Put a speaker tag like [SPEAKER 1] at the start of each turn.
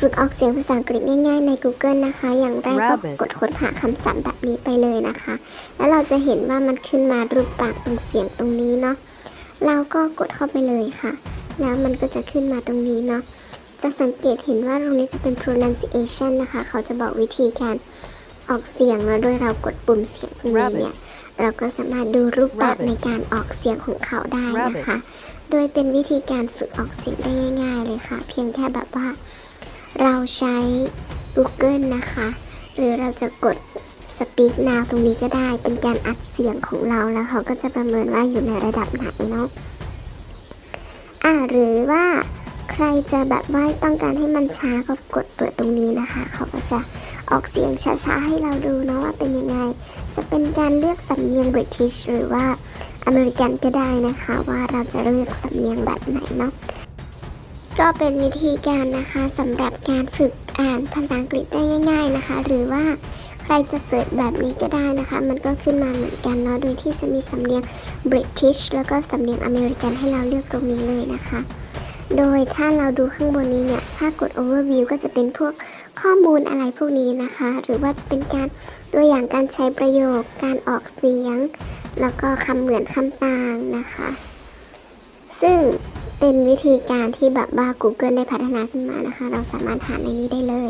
[SPEAKER 1] ฝึกออกเสียงภาษาอังกฤษง่ายๆใน Google นะคะ อย่างแรกก็
[SPEAKER 2] Rabbit
[SPEAKER 1] กดค้นหาคำศัพท์แบบนี้ไปเลยนะคะ แล้วเราจะเห็นว่ามันขึ้นมารูปปากตรงเสียงตรงนี้เนาะ เราก็กดเข้าไปเลยค่ะ แล้วมันก็จะขึ้นมาตรงนี้เนาะ จะสังเกตเห็นว่าตรงนี้จะเป็น pronunciation นะคะ เขาจะบอกวิธีการออกเสียงแล้วโดยเรากดปุ่มเสียงตรงนี้เนี่ย เราก็สามารถดูรูปแบบ
[SPEAKER 2] Rabbit
[SPEAKER 1] ในการออกเสียงของเขาได้นะคะ โดยเป็นวิธีการฝึกออกเสียงได้ง่าย ๆ เลยค่ะ เพียงแค่แบบว่า เราใช้ Google นะคะ หรือเราจะกด Speak Now ตรงนี้ก็ได้เป็นการอัดเสียงของเราแล้วเขาก็จะประเมินว่าอยู่ในระดับไหนเนาะอ่าหรือว่าใครจะแบบว่าต้องการให้มันช้าก็กดเปิดตรงนี้นะคะ เขาก็จะออกเสียงช้าๆให้เราดูเนาะว่าเป็นยังไง จะเป็นการเลือกสำเนียง British หรือว่าอเมริกันก็ได้นะคะ ว่าเราจะเลือกสำเนียงแบบไหนเนาะ ก็เป็นวิธีการนะคะสำหรับการฝึกอ่านภาษาอังกฤษได้ง่าย ๆนะคะ หรือว่าใครจะเสิร์ชแบบนี้ก็ได้นะคะ มันก็ขึ้นมาเหมือนกันเนาะโดยที่จะมีสำเนียง British แล้วก็สำเนียงอเมริกันให้เราเลือกตรงนี้เลยนะคะ โดยถ้าเราดูข้างบนนี้เนี่ย ถ้ากด overview ก็จะเป็นพวกข้อมูลอะไรพวกนี้นะคะ หรือว่าจะเป็นการตัวอย่างการใช้ประโยค การออกเสียง แล้วก็คำเหมือนคำต่างนะคะ ซึ่ง เป็นวิธีการที่แบบว่า Google ได้พัฒนาขึ้นมานะคะ เราสามารถหาในนี้ได้เลย